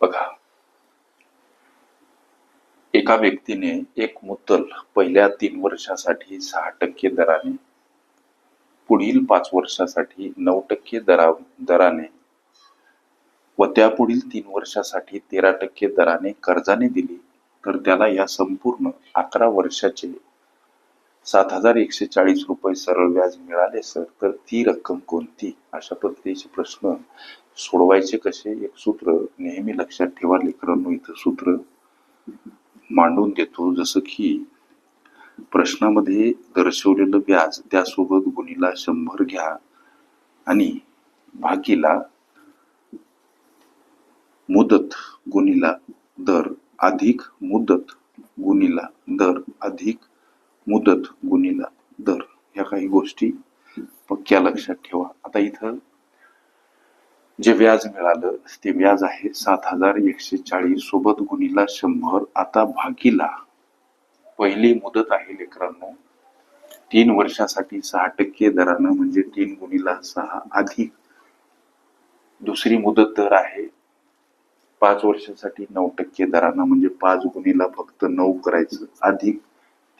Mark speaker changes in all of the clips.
Speaker 1: बघा. एका व्यक्तीने एक मुद्दल पहिल्या तीन वर्षासाठी सहा टक्के दराने पुढील पाच वर्षासाठी नऊ टक्के दरा दराने व त्यापुढील तीन वर्षासाठी तेरा टक्के दराने कर्जाने दिली तर त्याला या संपूर्ण अकरा वर्षाचे सात हजार एकशे चाळीस रुपये सरळ व्याज मिळाले सर तर ती रक्कम कोणती? अशा पद्धतीचे प्रश्न सोडवायचे कसे? एक सूत्र नेहमी लक्षात ठेवा लेकरांनो इथं सूत्र मांडून देतो. जसं की प्रश्नामध्ये दर्शवलेलं व्याज त्यासोबत गुणीला शंभर घ्या आणि भागीला मुदत गुणीला दर अधिक मुदत गुणीला दर अधिक मुदत गुणीला दर ह्या काही गोष्टी पक्क्या लक्षात ठेवा. आता इथं जे व्याज मिळालं ते व्याज आहे सात हजार एकशे चाळीस सोबत गुणीला शंभर. आता भागीला पहिली मुदत आहे लेकरांनो तीन वर्षासाठी सहा टक्के दरानं म्हणजे तीन गुणीला सहा अधिक. दुसरी मुदत दर आहे पाच वर्षासाठी नऊ टक्के दरानं म्हणजे पाच गुणीला फक्त नऊ करायचं अधिक.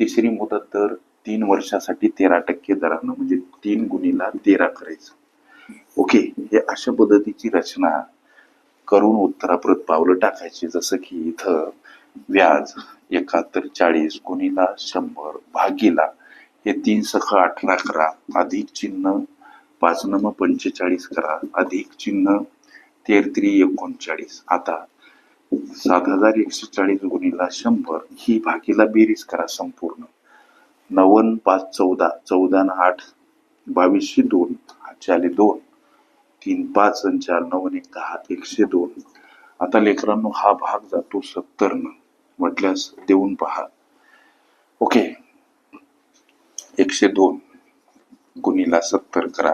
Speaker 1: तिसरी मुदत दर तीन वर्षासाठी तेरा टक्के दरानं म्हणजे तीन गुणीला तेरा करायचं. ओके हे अशा पद्धतीची रचना करून उत्तराप्रत पावलं टाकायची. जसं की इथं व्याज एकाहत्तर चाळीस गुणीला शंभर भागीला हे तीन सख अठरा करा अधिक चिन्ह पाच नम पंचेचाळीस करा अधिक चिन्ह तेरत्री एकोणचाळीस. आता सात हजार एकशे चाळीस गुणीला शंभर ही भागीला बेरीज करा संपूर्ण. नवन पाच चौदा चौदा न आठ बावीसशे दोन आठशे आले दोन. तीन पाच चार नऊ एक दहा एकशे दोन. आता लेकरांनो हा भाग जातो सत्तर न म्हटल्यास देऊन पहा. ओके. एकशे दोन गुणीला सत्तर करा.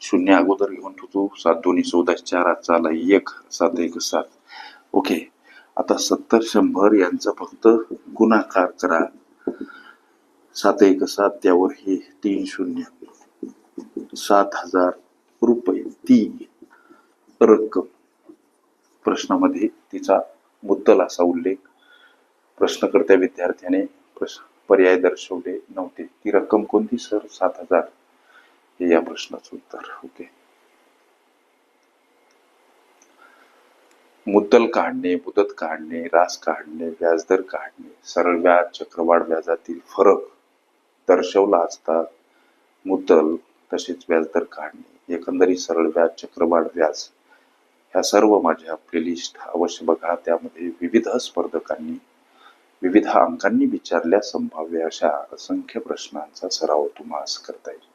Speaker 1: शून्य अगोदर घेऊन ठेवतो. सात दोन्ही चौदा चार आजचा आला एक सात एक सात. ओके. आता सत्तर शंभर यांचा फक्त गुणाकार करा. सात एक सात त्यावर हे तीन शून्य. सात हजार रुपये ती रक्कम. प्रश्नामध्ये तिचा मुद्दल असा उल्लेख. प्रश्नकर्त्या विद्यार्थ्याने प्रश्न पर्याय दर्शवले नव्हते. ती रक्कम कोणती सर? सात हजार. हे या प्रश्नाचं उत्तर. ओके. मुद्दल काढणे मुदत काढणे रास काढणे व्याजदर काढणे सरळ व्याज चक्रवाढ व्याजातील फरक दर्शवला असता मुद्दल तसेच व्याजदर काढणे एकंदरीत सरळ व्याज चक्रवाढ व्याज ह्या सर्व माझ्या प्लेलिस्ट अवश्य बघा. त्यामध्ये विविध स्पर्धकांनी विविध अंकांनी विचारल्या संभाव्य अशा असंख्य प्रश्नांचा सराव तुम्हाला करता येईल.